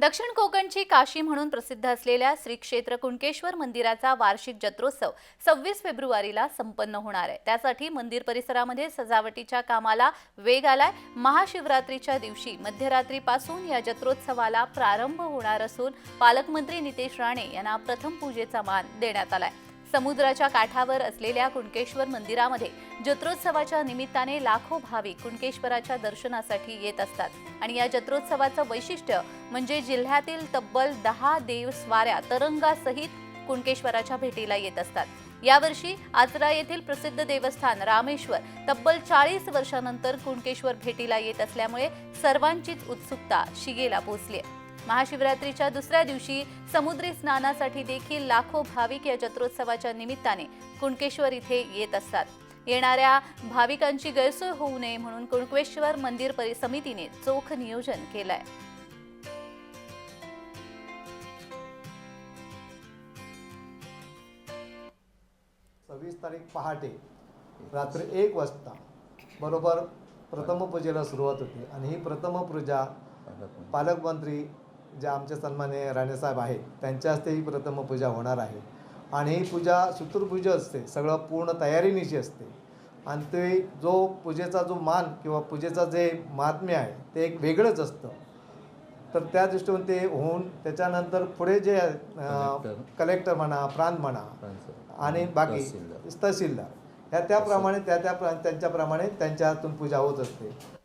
दक्षिण कोकणची काशी म्हणून प्रसिद्ध असलेल्या श्री क्षेत्र कुणकेश्वर मंदिराचा वार्षिक जत्रोत्सव सव्वीस फेब्रुवारीला संपन्न होणार आहे. त्यासाठी मंदिर परिसरामध्ये सजावटीच्या कामाला वेग आलाय. महाशिवरात्रीच्या दिवशी मध्यरात्रीपासून या जत्रोत्सवाला प्रारंभ होणार असून पालकमंत्री नितेश राणे यांना प्रथम पूजेचा मान देण्यात आलाय. समुद्राच्या काठावर असलेल्या कुणकेश्वर मंदिरामध्ये जत्रोत्सवाच्या निमित्ताने लाखो भाविक कुणकेश्वराच्या दर्शनासाठी येत असतात. आणि या जत्रोत्सवाचं वैशिष्ट्य म्हणजे जिल्ह्यातील तब्बल दहा देव स्वाऱ्या तरंगासहित कुणकेश्वराच्या भेटीला येत असतात. यावर्षी आचरा येथील प्रसिद्ध देवस्थान रामेश्वर तब्बल चाळीस वर्षानंतर कुणकेश्वर भेटीला येत असल्यामुळे सर्वांचीच उत्सुकता शिगेला पोहोचली आहे महाशिवरात्रीच्या दुसऱ्या दिवशी समुद्री स्नानासाठी देखील लाखो भाविक या जत्रोत्सवाच्या निमित्ताने कुणकेश्वर इथे येत असतात. येणाऱ्या भाविकांची गैरसोय होऊ नये म्हणून कुणकेश्वर मंदिर समितीने चोख नियोजन केलंय. सव्वीस तारीख पहाटे रात्री एक वाजता बरोबर प्रथम पूजेला सुरुवात होती आणि ही प्रथम पूजा पालकमंत्री जे आमचे सन्मान्य राणेसाहेब आहेत त्यांच्या हस्ते ही प्रथम पूजा होणार आहे. आणि ही पूजा सूत्रपूजा असते सगळं पूर्ण तयारीनिशी असते. आणि ते जो पूजेचा जो मान किंवा पूजेचा जे महात्म्य आहे ते एक वेगळंच असतं. तर त्या दृष्टीने ते होऊन त्याच्यानंतर पुढे जे कलेक्टर. म्हणा प्रांत म्हणा आणि बाकी तहसीलदार. ह्या त्याप्रमाणे त्या त्या प्रा- त्यांच्याप्रमाणे त्यांच्या हातून पूजा होत असते.